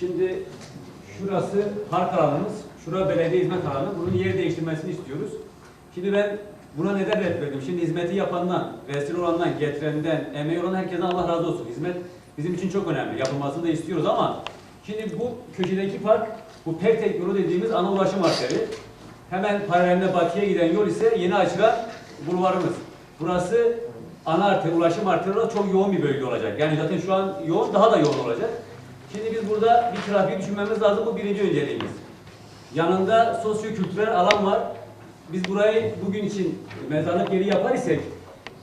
Şimdi şurası park alanımız, şura belediye hizmet alanı. Bunun yer değiştirmesini istiyoruz. Şimdi ben buna neden red verdim? Şimdi hizmeti yapandan, vesile olandan, getirenden, emeği olan herkesten Allah razı olsun. Hizmet bizim için çok önemli. Yapılmasını da istiyoruz ama şimdi bu köşedeki park, bu Pertek yolu dediğimiz ana ulaşım arteri. Hemen paralelinde batıya giden yol ise yeni açılan bulvarımız. Burası ana arter, ulaşım arteri olarak çok yoğun bir bölge olacak. Yani zaten şu an yoğun, daha da yoğun olacak. Şimdi biz burada bir trafiği düşünmemiz lazım. Bu birinci önceliğimiz. Yanında sosyo-kültürel alan var. Biz burayı bugün için mezarlık yeri yapar isek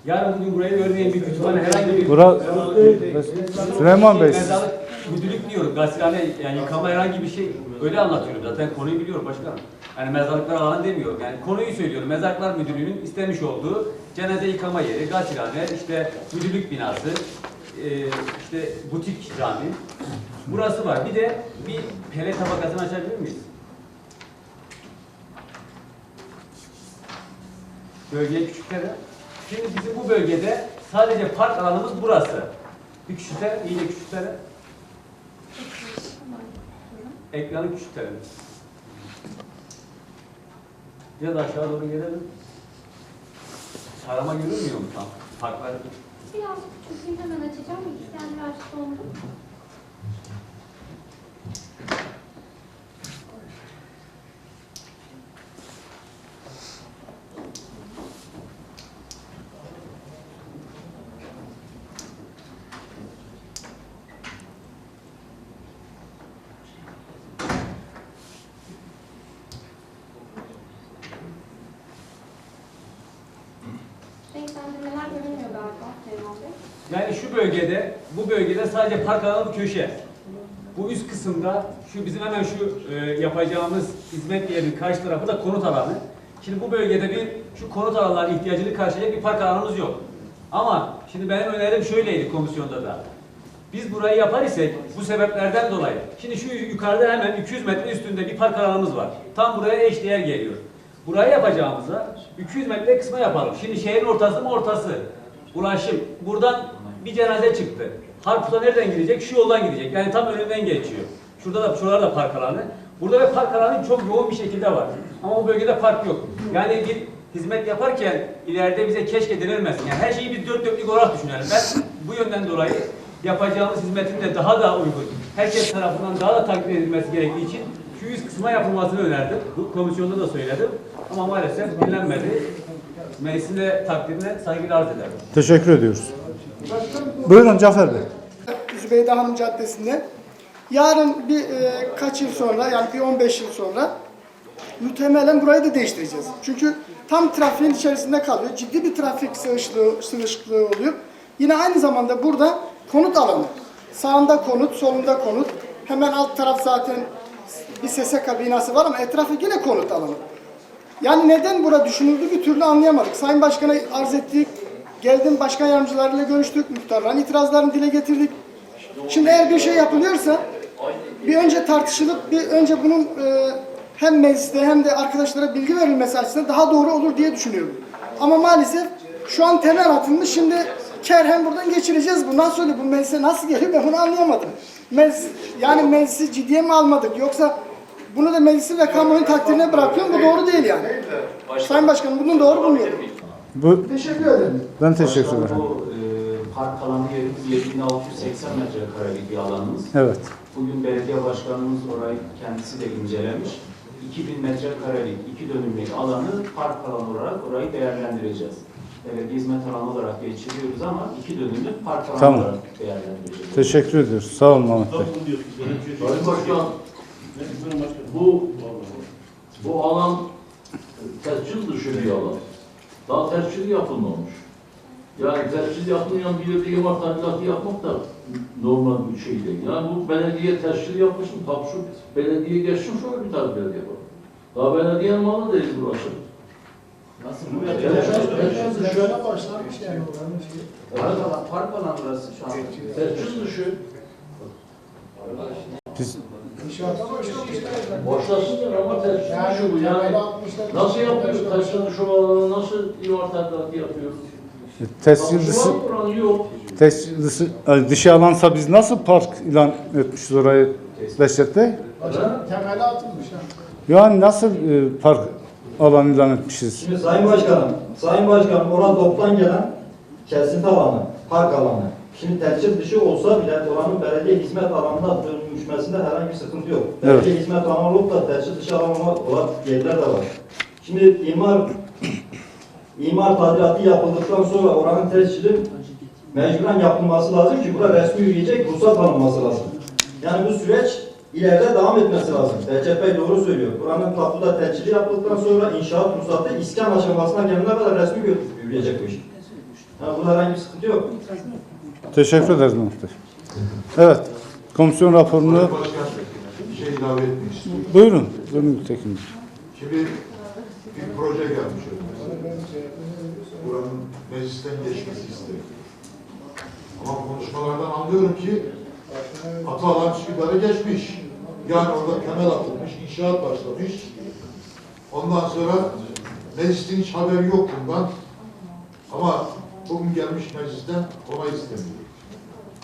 yarın bugün burayı örneğin bir kütüphane herhangi bir Bura Süleyman Bey. mezarlık müdürlük diyorum. Gazetehane yani yıkama herhangi bir şey öyle anlatıyorum zaten konuyu biliyorum başkanım. Yani mezarlıklar alan demiyorum. Yani konuyu söylüyorum. Mezarlıklar Müdürlüğü'nün istemiş olduğu cenaze yıkama yeri, gazetehane, işte müdürlük binası, e, işte butik cami. Burası var. Bir de bir pele tabakasını açabilir miyiz? Bölgeyi küçükleri. Şimdi bizim bu bölgede sadece park alanımız burası. Bir küçükler, iyice küçükleri. Ekranı küçültelim. Da aşağı doğru gelelim. Sarama görünmüyor mu tam? Parklar. Biraz küçülteyim hemen açacağım. İkisinden biraz dondu. Renklendirmeler görünmüyor galiba Süleyman Bey. Yani şu bölgede, bu bölgede sadece park alanı köşe. Bu üst kısımda, şu bizim hemen şu e, yapacağımız hizmet yerinin karşı tarafı da konut alanı. Şimdi bu bölgede bir şu konut alanlarının ihtiyacını karşılayacak bir park alanımız yok. Ama şimdi benim önerim şöyleydi komisyonda da. Biz burayı yapar isek bu sebeplerden dolayı. Şimdi şu yukarıda hemen 200 metre üstünde bir park alanımız var. Tam buraya eşdeğer geliyor. Burayı yapacağımıza 200 metre kısma yapalım. Şimdi şehrin ortası mı ortası? Ulaşım. Buradan bir cenaze çıktı. Harput'a nereden gidecek? Şu yoldan gidecek. Yani tam önünden geçiyor. Şurada da şuralarda da park alanı. Burada ve park alanı çok yoğun bir şekilde var. Ama bu bölgede park yok. Yani bir hizmet yaparken ileride bize keşke denilmesin. Yani her şeyi biz dört dörtlük olarak düşünelim. Ben bu yönden dolayı yapacağımız hizmetin de daha da uygun, herkes tarafından daha da takdir edilmesi gerektiği için şu yüz kısma yapılmasını önerdim. Bu komisyonda da söyledim. Ama maalesef dinlenmedi. Meclisin de takdirine saygıyla arz ederim. Teşekkür ediyoruz. Buyurun Cafer Bey. Zübeyde Hanım Caddesi'nde. Yarın bir e, kaç yıl sonra yani bir 15 yıl sonra muhtemelen burayı da değiştireceğiz. Çünkü tam trafiğin içerisinde kalıyor. Ciddi bir trafik sığışıklığı, sığışıklığı oluyor. Yine aynı zamanda burada konut alanı. Sağında konut, solunda konut. Hemen alt taraf zaten bir SSK binası var ama etrafı yine konut alanı. Yani neden bura düşünüldü bir türlü anlayamadık. Sayın Başkan'a arz ettik. Geldim başkan yardımcılarıyla görüştük. Muhtarların itirazlarını dile getirdik. Şimdi eğer bir şey yapılıyorsa bir önce tartışılıp bir önce bunun e, hem mecliste hem de arkadaşlara bilgi verilmesi açısından daha doğru olur diye düşünüyorum. Ama maalesef şu an temel atılmış. Şimdi kerhen buradan geçireceğiz. Bundan sonra bu meclise nasıl geliyor ben bunu anlayamadım. Meclis, yani meclisi ciddiye mi almadık yoksa bunu da meclisin ve kamuoyunun takdirine bırakıyorum. Bu doğru değil yani. Sayın Başkanım bunun doğru bulmuyorum. Bu, Teşekkür ederim. ben teşekkür ederim. Bu e, park alanı yerimiz 7680 metrekarelik bir alanımız. Evet. Bugün belediye başkanımız orayı kendisi de incelemiş. 2000 metrekarelik, iki dönümlük alanı park alanı olarak orayı değerlendireceğiz. Belediye hizmet alanı olarak geçiriyoruz ama iki dönümlük park alanı Tamam. olarak değerlendireceğiz. Teşekkür ediyoruz. Sağ olun Mahmut Bey. Sayın Başkan, bu bu alan tescil dışı bir alan. Daha tescil yapılmamış. Yani tescil yapılmayan bir yerde imar tadilatı yapmak da normal bir şey değil. Yani bu belediye tescil yapmış mı? Tabii şu belediye geçsin şöyle bir tadilat yapalım. Daha belediyenin malı değil burası. Nasıl Tescil dışı. başlamış yani Park alanı, park alanı burası şu an. Tescil dışı. Biz, Boşlasınlar ama tescil dışı bu yani. Nasıl yapıyoruz? Tescil dışı alanı nasıl imar tadilatı yapıyoruz? Tescil dışı, buranın yok. tescil dışı, dışı alansa biz nasıl park ilan etmişiz orayı? Behçet Bey? Temeli atılmış. Yani nasıl e, park alanı ilan etmişiz? Şimdi Sayın Başkanım, Sayın Başkanım oran toptan gelen kesinti alanı, park alanı. Şimdi tescil dışı olsa bile oranın belediye hizmet alanına dönüşmesinde herhangi bir sıkıntı yok. Belediye hizmet alanı olup da tescil dışı alan olan yerler de var. Şimdi imar imar tadilatı yapıldıktan sonra oranın tescili mecburen yapılması lazım ki burada resmi yürüyecek ruhsat alınması lazım. Yani bu süreç ileride devam etmesi lazım. Recep Bey doğru söylüyor. Buranın tapuda tescili yapıldıktan sonra inşaat ruhsatı iskan aşamasına gelene kadar resmi yürüyecek bu iş. Yani burada herhangi bir sıkıntı yok. Teşekkür ederiz Bey. Evet. Komisyon raporunu bir şey ilave etmek istiyorum. buyurun. Buyurun Bey. Şimdi bir proje gelmiş önümüze. Buranın meclisten geçmesi istedim. Ama konuşmalardan anlıyorum ki Atalan Üsküdar'a geçmiş. Yani orada temel atılmış, inşaat başlamış. Ondan sonra meclisin hiç haberi yok bundan. Ama bugün gelmiş meclisten onay istemiyor.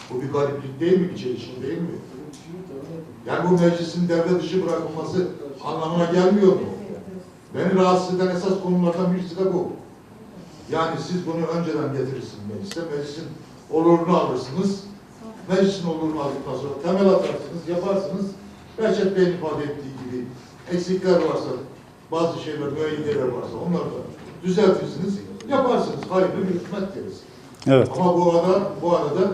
Bu bir gariplik değil mi, bir çelişki değil mi? Yani bu meclisin devre dışı bırakılması anlamına gelmiyor mu? Beni rahatsız eden esas konulardan birisi de bu. Yani siz bunu önceden getirirsiniz meclise, meclisin olurunu alırsınız. Meclisin olurunu aldıktan sonra temel atarsınız, yaparsınız. Behçet Bey'in ifade ettiği gibi eksikler varsa, bazı şeyler, müeyyideler varsa onları da düzeltirsiniz, yaparsınız. Hayırlı bir hükmet deriz. Evet. Ama bu arada, bu arada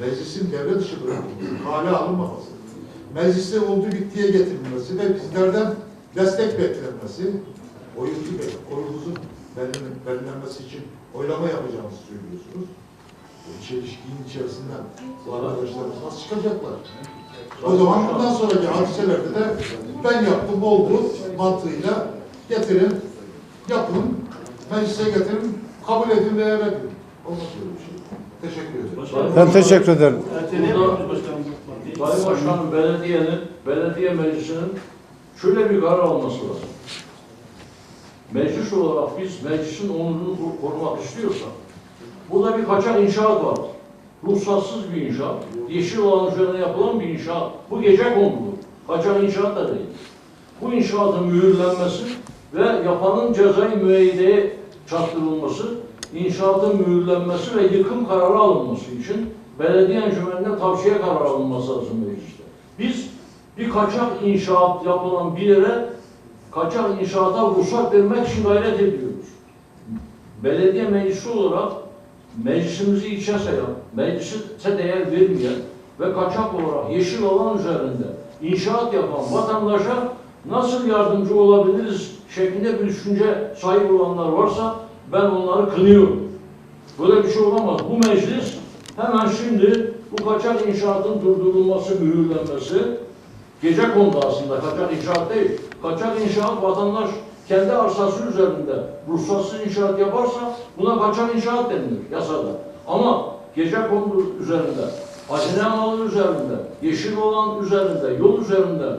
meclisin devre dışı bırakılması, hale alınmaması, mecliste olduğu bittiye getirilmesi ve bizlerden destek beklenmesi, oyuncu oyunumuzun belirlenmesi için oylama yapacağımızı söylüyorsunuz. Bu çelişkinin içerisinden bu arkadaşlarımız nasıl çıkacaklar? O zaman bundan sonraki hadiselerde de ben yaptım oldu mantığıyla getirin, yapın, meclise getirin, kabul edin veya reddedin. Olmaz böyle bir şey. Teşekkür ederim. Ben teşekkür ederim. Sayın Başkanım belediyenin, belediye meclisinin şöyle bir karar alması lazım. Meclis olarak biz meclisin onurunu ko- korumak istiyorsak, burada bir kaçak inşaat var. Ruhsatsız bir inşaat, yeşil alan üzerine yapılan bir inşaat. Bu gece konulu. Kaçak inşaat da değil. Bu inşaatın mühürlenmesi ve yapanın cezai müeyyideye çarptırılması, inşaatın mühürlenmesi ve yıkım kararı alınması için belediye encümeninden tavsiye kararı alınması lazım mecliste. Biz bir kaçak inşaat yapılan bir yere kaçak inşaata ruhsat vermek için gayret ediyoruz. Belediye meclisi olarak meclisimizi içe sayan, meclise değer vermeyen ve kaçak olarak yeşil alan üzerinde inşaat yapan vatandaşa nasıl yardımcı olabiliriz şeklinde bir düşünce sahip olanlar varsa ben onları kınıyorum. Böyle bir şey olamaz. Bu meclis hemen şimdi bu kaçak inşaatın durdurulması, mühürlenmesi, gece kondu aslında, kaçak inşaat değil. Kaçak inşaat vatandaş kendi arsası üzerinde ruhsatsız inşaat yaparsa buna kaçak inşaat denilir yasada. Ama gece kondu üzerinde, hazine malı üzerinde, yeşil olan üzerinde, yol üzerinde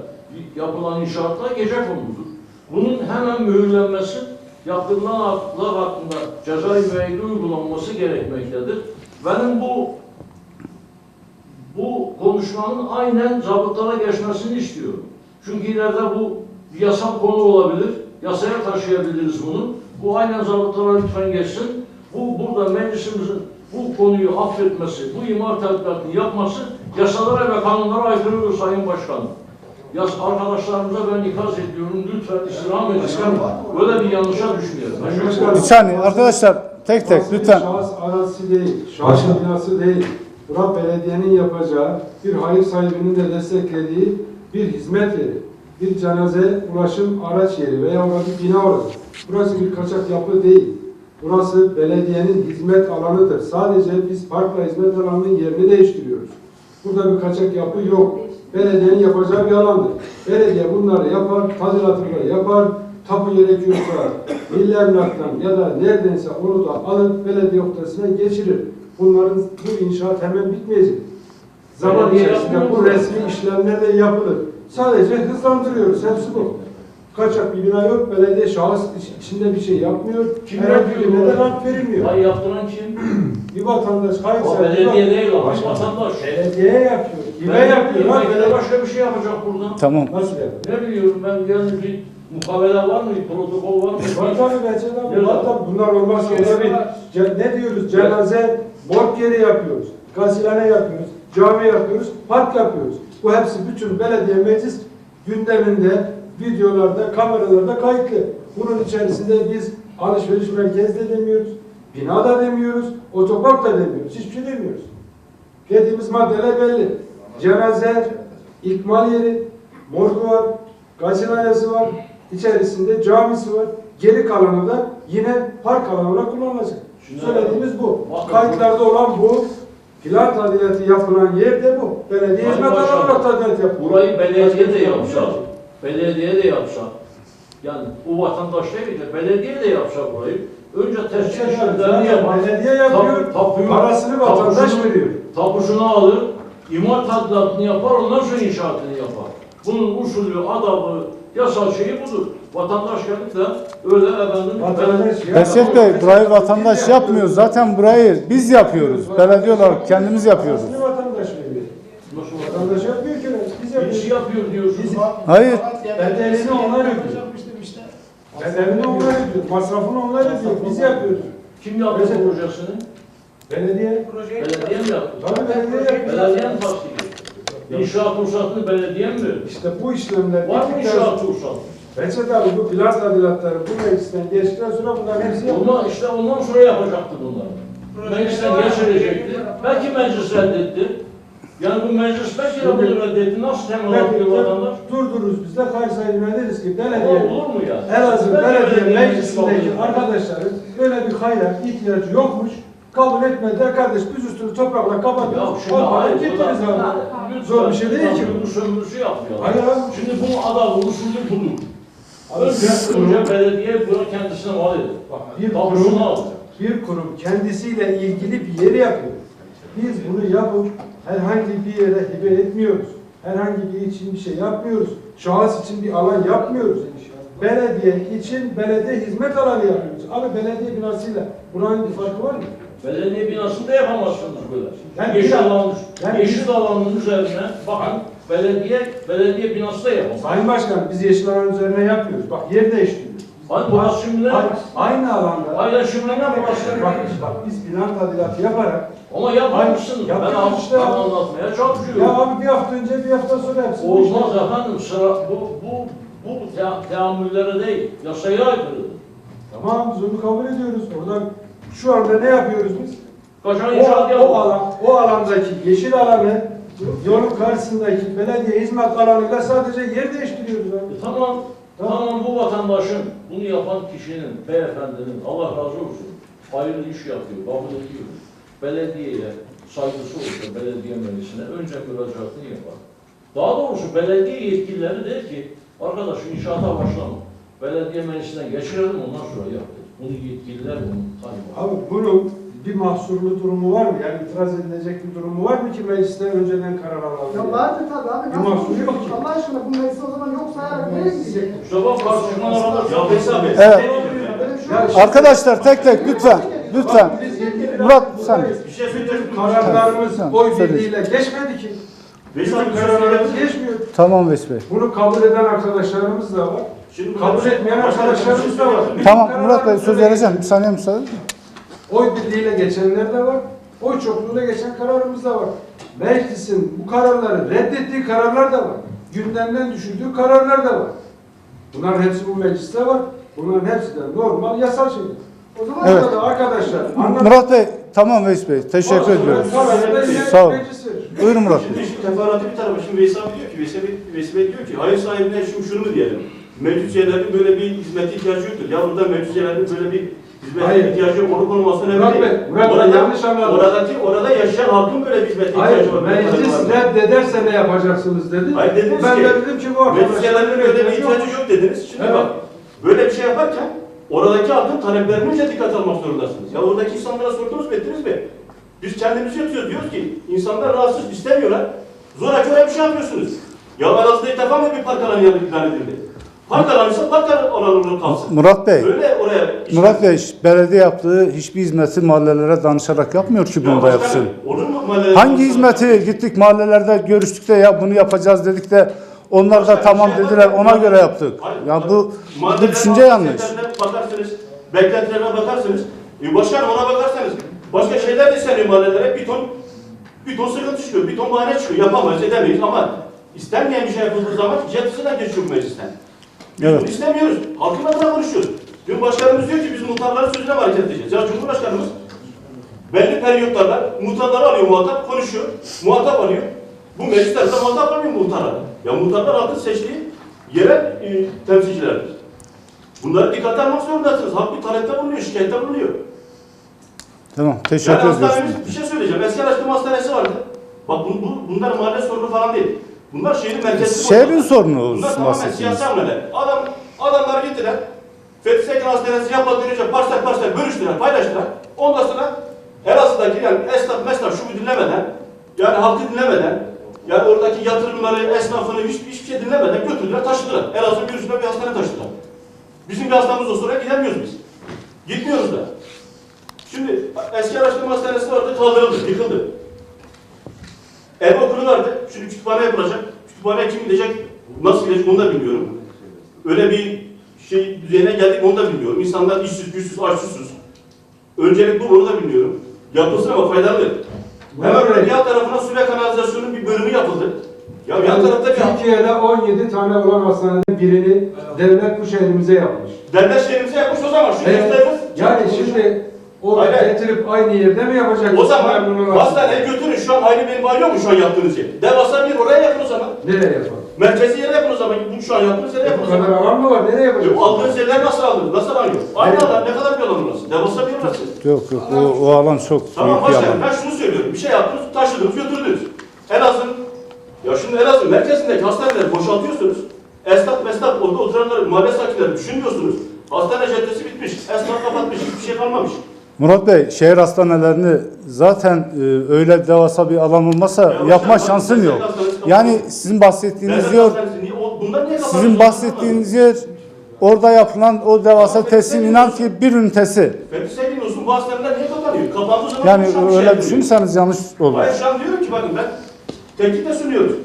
yapılan inşaatlar gece kondudur. Bunun hemen mühürlenmesi, yaptırılan haklar hakkında cezai müeyyide uygulanması gerekmektedir. Benim bu bu konuşmanın aynen zabıtlara geçmesini istiyorum. Çünkü ileride bu yasal konu olabilir. Yasaya taşıyabiliriz bunu. Bu aynen zabıtlara lütfen geçsin. Bu burada meclisimizin bu konuyu affetmesi, bu imar tadilatını yapması yasalara ve kanunlara aykırıdır Sayın Başkanım. Yas arkadaşlarımıza ben ikaz ediyorum. Lütfen istirham edin. Böyle bir yanlışa düşmeyelim. Bir saniye arkadaşlar tek tek lütfen. Şahıs arazisi değil, şahsın binası değil. Burası belediyenin yapacağı, bir hayır sahibinin de desteklediği bir hizmet yeri. Bir cenaze ulaşım araç yeri veya bir bina orası. Burası bir kaçak yapı değil. Burası belediyenin hizmet alanıdır. Sadece biz parkla hizmet alanının yerini değiştiriyoruz. Burada bir kaçak yapı yok. Belediyenin yapacağı bir alandır. Belediye bunları yapar, tadilatını da yapar, tapu gerekiyorsa milli ya da neredense onu da alıp belediye noktasına geçirir. Bunların bu inşaat hemen bitmeyecek. Zaman Belediye içerisinde bu resmi işlemler de yapılır. Sadece hızlandırıyoruz, hepsi bu. kaçak bir bina yok. Belediye şahıs iç- içinde bir şey yapmıyor. Kim Herhangi yapıyor birine de rant verilmiyor. Vay yaptıran kim? Bir vatandaş kayıt O belediye bak- değil o. Vatandaş. Belediye yapıyor. Kime Ben yapıyor? Lan Belediye başka bir şey yapacak burada. Tamam. Nasıl yapıyor? Ne biliyorum ben yani bir mukavele var mı? Protokol var mı? Var tabii Behçet abi. Tabii. Bunlar ce- ne diyoruz? Cenaze, morg yeri yapıyoruz. Gazilhane yapıyoruz. Cami yapıyoruz. Park yapıyoruz. Bu hepsi bütün belediye meclis gündeminde, videolarda, kameralarda kayıtlı. Bunun içerisinde biz alışveriş merkezi de demiyoruz. Bina da demiyoruz. Otopark da demiyoruz. Hiçbir şey demiyoruz. Dediğimiz maddeler belli. Cenaze, ikmal yeri, morgu var, gazinayası var, içerisinde camisi var. Geri kalanı da yine park alanı olarak kullanılacak. Şimdi- Söylediğimiz bu. Bakın- Kayıtlarda olan bu. Plan tadilatı yapılan yer de bu. Belediye hizmet alanı Başkanım, olarak tadilat yapıyor. Burayı belediye de şey yapsa, yapmıyor. belediye de yapsa, yani bu vatandaş değil de belediye de yapsa burayı, önce tescil işlemlerini yapar. Belediye yapıyor, Tap- tapuyu- parasını vatandaş tapusunu- veriyor. Tapusunu alır, imar tadilatını yapar, ondan sonra inşaatını yapar. Bunun usulü, adabı, yasal şeyi budur. Vatandaş gelip de öyle efendim... Vatandaş Behçet Bey, burayı vatandaş yapmıyor. Zaten burayı biz yapıyoruz. Belediye olarak kendimiz yapıyoruz. Parasını vatandaş veriyor. Nasıl Vatandaş yapmıyor ki. Biz yapıyoruz. yapıyor diyorsunuz. Hayır. Bedelini onlar ödüyor. Bedelini onlar ödüyor. Masrafını onlar ödüyor. Biz yapıyoruz. Kim yaptı Mesela- projesini? Belediye. Belediye mi yaptı? Tabii belediye yapıyor. Belediye mi etti? İnşaat ruhsatını belediye mi? İşte bu işlemler Var mı inşaat ruhsatı? Behçet abi bu plan tadilatları bu meclisten geçtikten sonra bunların hepsi. Ondan, işte ondan sonra yapacaktı bunları. Meclisten geçirecekti. Belki meclis reddetti. Yani bu meclis belki de bunu reddetti. Nasıl temel atıyor vatandaş? Durdururuz biz de kaysayına deriz ki belediye olur mu ya? Elazığ Belediye Meclisi'ndeki arkadaşların böyle bir hayra ihtiyacı yokmuş. Kabul etmediler kardeş biz üstünü toprakla Ya kapatıyoruz. şimdi hayır, gittiniz bu abi. Zor bir şey değil ki. Bu sömürüsü yapıyor. Hayır abi. Şimdi bunun adabı, usulü budur. Önce, önce belediye bunu kendisine mal eder. Bak, bir kurum, alacak. bir kurum kendisiyle ilgili bir yeri yapıyor. Biz bunu yapıp herhangi bir yere hibe etmiyoruz. Herhangi bir için bir şey yapmıyoruz. Şahıs için bir alan yapmıyoruz. Belediye için belediye hizmet alanı yapıyoruz. Abi belediye binasıyla buranın bir farkı var mı? Belediye binasında yapamazsınız böyle. Yani yeşil alanın, yani yeşil alanın üzerine bakın belediye belediye binası da yapamaz. Sayın Başkan biz yeşil alan üzerine yapmıyoruz. Bak yer değiştiriyoruz. Hani burası şimdi ne? Aynı, alanda. Şimdi ne burası? Bak, bak biz plan tadilatı yaparak Ama yapmamışsınız. Ben, işte ben anlatmaya ya çalışıyorum. abi bir hafta önce bir hafta sonra hepsini Olmaz efendim sıra bu bu bu te- teamüllere değil yasaya aykırıdır. Tamam biz onu kabul ediyoruz. Oradan şu anda ne yapıyoruz biz? Kaçan O, inşaat o yapıyor. alan, o alandaki yeşil alanı yolun karşısındaki belediye hizmet alanıyla sadece yer değiştiriyoruz abi. E tamam, Tamam. tamam bu vatandaşın, bunu yapan kişinin, beyefendinin Allah razı olsun, hayırlı iş yapıyor, kabul ediyor. Belediyeye saygısı olsa belediye meclisine önce müracaatını yapar. Daha doğrusu belediye yetkilileri der ki, arkadaş inşaata başlama. Belediye meclisinden geçirelim ondan sonra yap. Bunu yetkililer bunu tanımlar. Abi bunun bir mahsurlu durumu var mı? Yani itiraz edilecek bir durumu var mı ki meclisten önceden karar alalım? Ya vardır tabii abi. Bir Nasıl mahsuru yok ki. Allah aşkına bu meclis o zaman yok sayarak nereye gidecek? İşte bak tartışmalar Ya Veysel Bey, Evet. Arkadaşlar tek tek lütfen. Lütfen. Murat, sen. bir şey söyleyeceğim. Kararlarımız oy birliğiyle geçmedi ki. Bizim şey kararlarımız geçmiyor. Tamam Veys Bey. Bunu kabul eden arkadaşlarımız da var. Şimdi Kabul etmeyen arkadaşlarımız da var. Tamam Murat Bey söz vereceğim. Bir saniye müsaade. Oy birliğiyle geçenler de var. Oy çokluğuyla geçen kararımız da var. Meclisin bu kararları reddettiği kararlar da var. Gündemden düşürdüğü kararlar da var. Bunların hepsi bu mecliste var. Bunların hepsi de normal yasal şeyler. O zaman Evet. burada arkadaşlar anlat. Murat Bey tamam Veys Bey. Teşekkür ediyoruz. Sağ olun. Buyurun Murat Bey. Şimdi şu teferruatı bir tarafa. Şimdi Veysel diyor ki, Veysel, Bey- Veysel Bey diyor ki, hayır sahibine şu şunu mu diyelim? Mevcut yerlerin böyle bir hizmete ihtiyacı yoktur. Ya burada mevcut yerlerin böyle bir hizmete Hayır. ihtiyacı yok. Onu konulması önemli Murat. Bey, Murat Bey, Orada- yanlış anladınız. Oradaki, orada yaşayan halkın böyle bir hizmete Hayır, ihtiyacı var. meclis reddederse ne yapacaksınız dedi. Hayır, dediniz ben ki, de dedim ki bu Mevcut yerlerin böyle bir ihtiyacı yok. dediniz. Şimdi Evet. bak, böyle bir şey yaparken oradaki halkın taleplerini önce dikkat almak zorundasınız. Ya oradaki insanlara sordunuz mu ettiniz mi? Biz kendimiz yatıyoruz diyoruz ki insanlar rahatsız istemiyorlar. Zoraki öyle bir şey yapıyorsunuz. Ya Elazığ'da ilk defa mı bir park alanı ilan edildi? Park alanı ise park alanı kalsın. Murat Bey, Öyle oraya Murat Bey belediye yaptığı hiçbir hizmeti mahallelere danışarak yapmıyor ki bunu da yapsın. Olur mu? Hangi hizmeti gittik mahallelerde görüştük de ya bunu yapacağız dedik de onlar da Başka bir tamam şey dediler yapmadık. ona göre yaptık. Hayır, Ya bu, bu Mahallelerin düşünce yanlış. hassasiyetlerine Bakarsınız, beklentilerine bakarsınız. E başkanım ona bakarsanız başka şeyler de isteniyor mahallelere. Bir ton, bir ton sıkıntı çıkıyor, bir ton bahane çıkıyor. Yapamayız, edemeyiz ama istenmeyen bir şey yapıldığı zaman cephesi de geçiyor meclisten. Biz Evet. bunu istemiyoruz. Halkın adına konuşuyoruz. Dün başkanımız diyor ki biz muhtarların sözüne hareket edeceğiz? Ya Cumhurbaşkanımız belli periyotlarla muhtarları alıyor muhatap, konuşuyor. Muhatap alıyor. Bu meclislerde muhatap almıyor muhtarlar. Ya muhtarlar halkın seçtiği yerel e, temsilcilerdir. Bunları dikkate almak zorundasınız. Halk bir talepte bulunuyor, şikayette bulunuyor. Tamam teşekkür Yani ediyoruz. hastanemiz bir şey söyleyeceğim. Eski araştırma hastanesi vardı. Bak bu, bu, bunlar mahalle sorunu falan değil. Bunlar şehrin merkezi. Şehrin sorunu Bunlar tamamen bahsediyoruz. siyasi hamleler. Adam, adamlar gittiler. Fethi Sekin Hastanesi yapmadan önce parsel parsel bölüştüler, paylaştılar. Ondan sonra Elazığ'daki yani esnaf mesnaf şu bu dinlemeden, yani halkı dinlemeden, yani oradaki yatırımları, esnafını hiç, hiçbir şey dinlemeden götürdüler, taşıdılar. Elazığ'ın bir üstüne bir hastane taşıdılar. Bizim bir hastamız olsa oraya gidemiyoruz biz. Gitmiyoruz da. Şimdi eski araştırma hastanesi vardı, kaldırıldı, yıkıldı. Ev okulu vardı, şimdi kütüphane yapılacak. Kütüphane kim gidecek, nasıl gidecek onu da bilmiyorum. Öyle bir şey düzeyine geldik onu da bilmiyorum. İnsanlar işsiz, güçsüz, aç, susuz. Öncelik bu, onu da bilmiyorum. Yapılsın ama faydalı. Hemen böyle yan tarafına su ve kanalizasyonun bir bölümü yapıldı. Ya yan tarafta bir Türkiye'de 17 tane olan hastanenin birini devlet bu şehrimize yapmış. devlet şehrimize yapmış o zaman. Şu Evet. Yani şimdi o Hayır, hayır. getirip aynı yerde mi yapacak? O zaman hastaneye götürün. Şu an aynı benim var yok mu şu an yaptığınız yer? Devasa bir oraya yapın o zaman. Nereye yapalım? Merkezi yere yapın o zaman. Bu şu an yaptığınız yere yapın Bu o zaman. kadar alan mı var? Nereye yapacağız? E, aldığınız yerler nasıl aldınız? Nasıl alınıyor? Aynı alan ne kadar bir alan orası? Devasa bir orası. Yok yok o, o alan çok Tamam büyük bir başkanım alan. ben şunu söylüyorum. Bir şey yaptınız, taşıdınız, götürdünüz. Elazığ'ın, ya şimdi Elazığ merkezindeki hastaneleri boşaltıyorsunuz. Esnaf, mesnaf, orada oturanları, mahalle sakinleri düşünmüyorsunuz. Hastane caddesi bitmiş, esnaf kapatmış, hiçbir şey kalmamış. Murat Bey şehir hastanelerini zaten e, öyle devasa bir alan olmasa Ya yapma başkanım, şansın yok. kapalı. Yani sizin bahsettiğiniz yer sizin bahsettiğiniz yer orada yapılan o devasa tesim inan ki bir ünitesi. Sevgin olsun bu hastaneler niye kapanıyor? Kapandığı zaman Yani şu an bir şey öyle yapılıyor. düşünürseniz yanlış olur. Hayır şu an diyorum ki bakın ben teklifte sunuyoruz.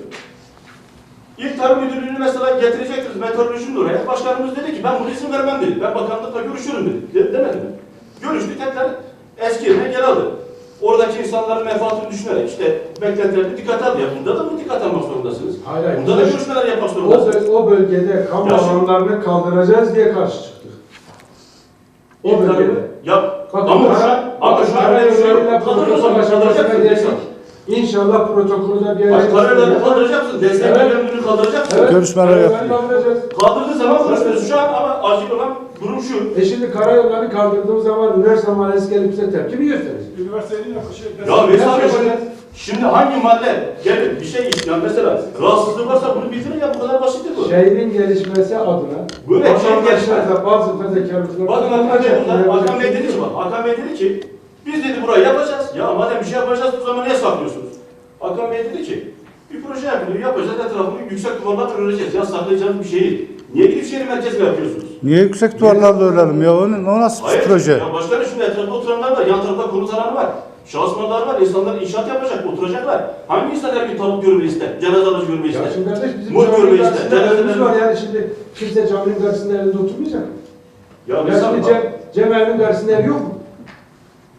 İlk Tarım Müdürlüğü'nü mesela getirecektiniz meteorolojinin oraya. Başkanımız dedi ki ben bunu izin vermem dedi. Ben bakanlıkla görüşürüm dedi. De, demedi mi? Görüştü tekrar eski yerine geri aldı. Oradaki insanların menfaatini düşünerek işte beklentilerini dikkate aldı. Ya bunda da mı dikkat almak zorundasınız? Hayır, hayır. Bunda da görüşmeler yapmak O, zorundasınız. böl- o bölgede kamu alanlarını kaldıracağız diye karşı çıktık. O bölgede. Ya Bakın ama şu an ama şu an kara öyle şey. İnşallah protokolü de bir Bak kararları getireceğiz. kaldıracaksınız. Destek Evet. evet. kaldıracaksınız. Evet, Görüşmeler kaldıracağız. Kaldırdığı zaman konuşuyoruz. Şu an ama acil olan durum şu. E şimdi karayollarını kaldırdığımız zaman üniversite mahallesi gelip bize tepki mi gösterecek? Ya mesela şimdi, şimdi hangi mahalle gelir bir şey istiyor mesela rahatsızlığı varsa bunu bildirin ya bu kadar basittir bu. Şehrin gelişmesi adına Böyle şey vatandaşlarla bazı fedakarlıklar Bakın Hakan Bey burada, Hakan Bey dedi ki biz dedi burayı yapacağız. Ya madem bir şey yapacağız o zaman niye saklıyorsunuz? Hakan Bey dedi ki bir proje yapılıyor, yapacağız, etrafını yüksek duvarlar öreceğiz. Ya saklayacağınız bir şeyi. Niye gidip şehir merkezine yapıyorsunuz? Niye yüksek duvarlarla örelim ya? O, ne- o nasıl bir Hayır, proje? ya başkanım şimdi etrafta oturanlar var, yan tarafta konut alanı var. Şahısmanlar var, insanlar inşaat yapacak, oturacaklar. Hangi insan her gün tavuk görmeyi ister, cenaze alıcı görmeyi Ya ister? şimdi kardeş bizim Mut caminin görmeyi ister, var yani şimdi kimse caminin karşısında evinde oturmayacak. Ya Ya mesela şimdi Cem, Cem karşısında ev yok mu?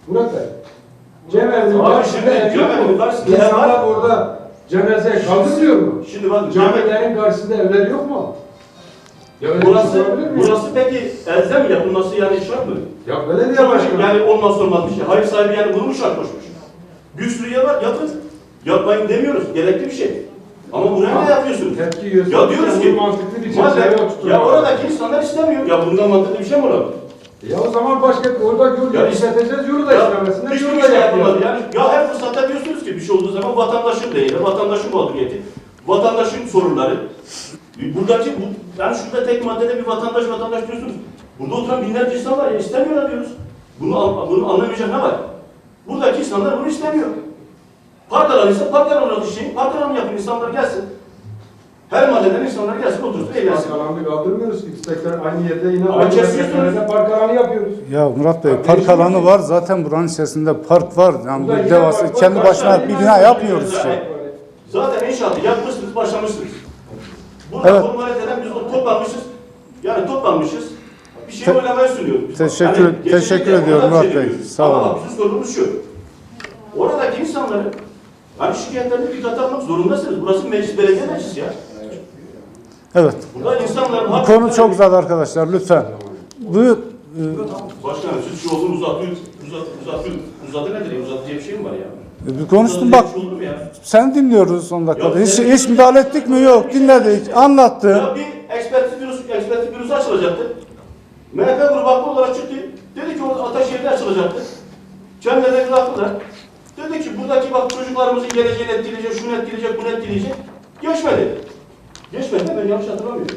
Murat Bey. Cem evinin Abi karşısında şimdi ev Cem yok mu? İnsanlar orada cenaze kaldırmıyor mu? Şimdi bak cami, Camilerin karşısında evler yok mu? Ya burası, şey mi? burası peki elzem yapılması yani şart mı? Ya belediye başkanı. Yani olmazsa olmaz bir şey. Hayır sahibi yani bunu mu şart koşmuş? Bir sürü yer var yapın. Yapmayın demiyoruz. Gerekli bir şey. Ama buraya ne yapıyorsunuz? Tepki yiyorsun. Ya diyoruz ki mantıklı bir oturtun. ya oradaki insanlar istemiyor. Ya bundan mantıklı bir şey mi olabilir? Ya o zaman başka orada yol Ya- işleteceğiz, yolu da Ya işlemesinler, hiçbir yolu şey da yapılmadı. yapmayalım. Yani ya her fırsatta diyorsunuz ki bir şey olduğu zaman vatandaşın değeri, vatandaşın mağduriyeti, vatandaşın sorunları. Buradaki bu, yani şurada tek maddede bir vatandaş vatandaş diyorsunuz. Burada oturan binlerce insan var ya istemiyorlar diyoruz. Bunu, bunu anlamayacak ne var? Buradaki insanlar bunu istemiyor. Park alanı ise park alanı işleyin, park alanı yapın insanlar gelsin. Her mahalleden insanlar gelsin otursun Park eğlensin. alanını kaldırmıyoruz ki. Biz tekrar aynı yerde yine Ama aynı kesiyorsunuz. yerlerde park alanı yapıyoruz. Ya Murat Bey park değişim alanı yok. var zaten buranın içerisinde park var. Yani Burada bu yine devasa park var, kendi başka başına bir bina yapmıyoruz şey. var. Zaten inşaatı yapmışsınız, başlamışsınız. Burada Evet. formaliteden biz o toplanmışız. Yani toplanmışız. Bir şey Te- oylamaya sunuyoruz. Teşekkür- geçici teşekkür ediyorum Murat şey Bey. Sağ Ama olun. bak bizim sorunumuz şu. Oradaki insanların hani şikayetlerini dikkate almak zorundasınız. Burası meclis, belediye meclisi ya. Evet. Burada insanların... Bu konu çok uzadı arkadaşlar lütfen. Bu e, Başkanım siz şu yolunu uzatıyor, uzat, uzatıyor. Uzadı nedir? Uzat diye bir şey mi var ya? bir konuştum Uzadı bak. şey? Sen dinliyoruz son dakikada. Hiç, hiç müdahale ettik mi? Yok. Dinledik. Anlattı. Ya bir ekspertiz bürosu, ekspertiz bürosu açılacaktı. MHP grubu haklı olarak çıktı. Dedi ki orada Ataşehir'de açılacaktı. Kendileri haklılar. Dedi ki buradaki bak çocuklarımızın geleceğini etkileyecek, şunu etkileyecek, bunu etkileyecek. Geçmedi. Geçmedi ben yanlış hatırlamıyorum.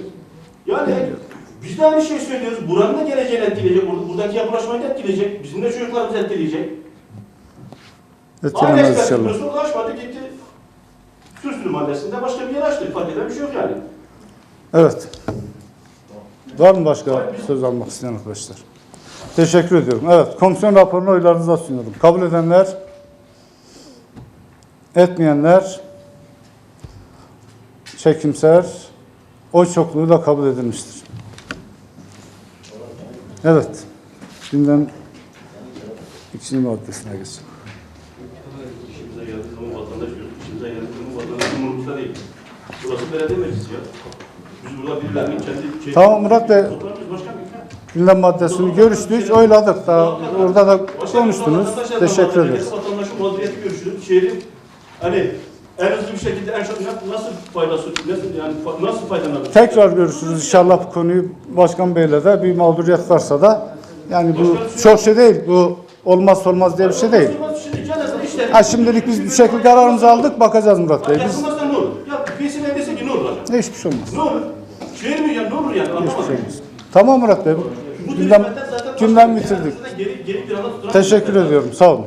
Yani biz de aynı şeyi söylüyoruz. Buranın da geleceğini etkileyecek, bur- buradaki yapılaşmayı da etkileyecek. Bizim de çocuklarımızı etkileyecek. Aynı bürosu orada açmadı gitti. Süslü mahallesinde başka bir yer açtı. Fark eden bir şey yok yani. Evet. Var mı başka söz almak isteyen arkadaşlar? Teşekkür ediyorum. Evet, komisyon raporunu oylarınıza sunuyorum. Kabul edenler, etmeyenler, çekimser, oy çokluğu da kabul edilmiştir. Evet, gündem ikinci maddesine geçelim. İşimize geldiği zaman vatandaş diyoruz. İşimize değil. Burası belediye meclisi ya. Biz burada birilerinin Tamam Murat Bey. Başkanım. Gündem maddesini görüştük, oyladık da orada da konuştunuz. Teşekkür ederiz. Vatandaşın mağduriyeti görüşürüz. Şehrin hani en hızlı bir şekilde en çok nasıl faydası, nasıl yani nasıl faydalanır? Tekrar görüşürüz inşallah bu konuyu Başkan Bey'le de bir mağduriyet varsa da yani bu çok şey değil bu olmaz olmaz diye bir şey değil. Şimdi. Ha şimdilik biz bu şekilde kararımızı aldık bakacağız Murat Bey. Biz Yapılmazsa ne olur? Ya birisi ne dese ki ne olur hocam? hiçbir şey olmaz. Ne olur? Şehir mi ya ne olur yani Hiçbir anlamadım. şey olmaz. Tamam Murat Bey. Bu Gündem, gündem bir bitirdik. Geri, geri Teşekkür ediyorum. Sağ olun.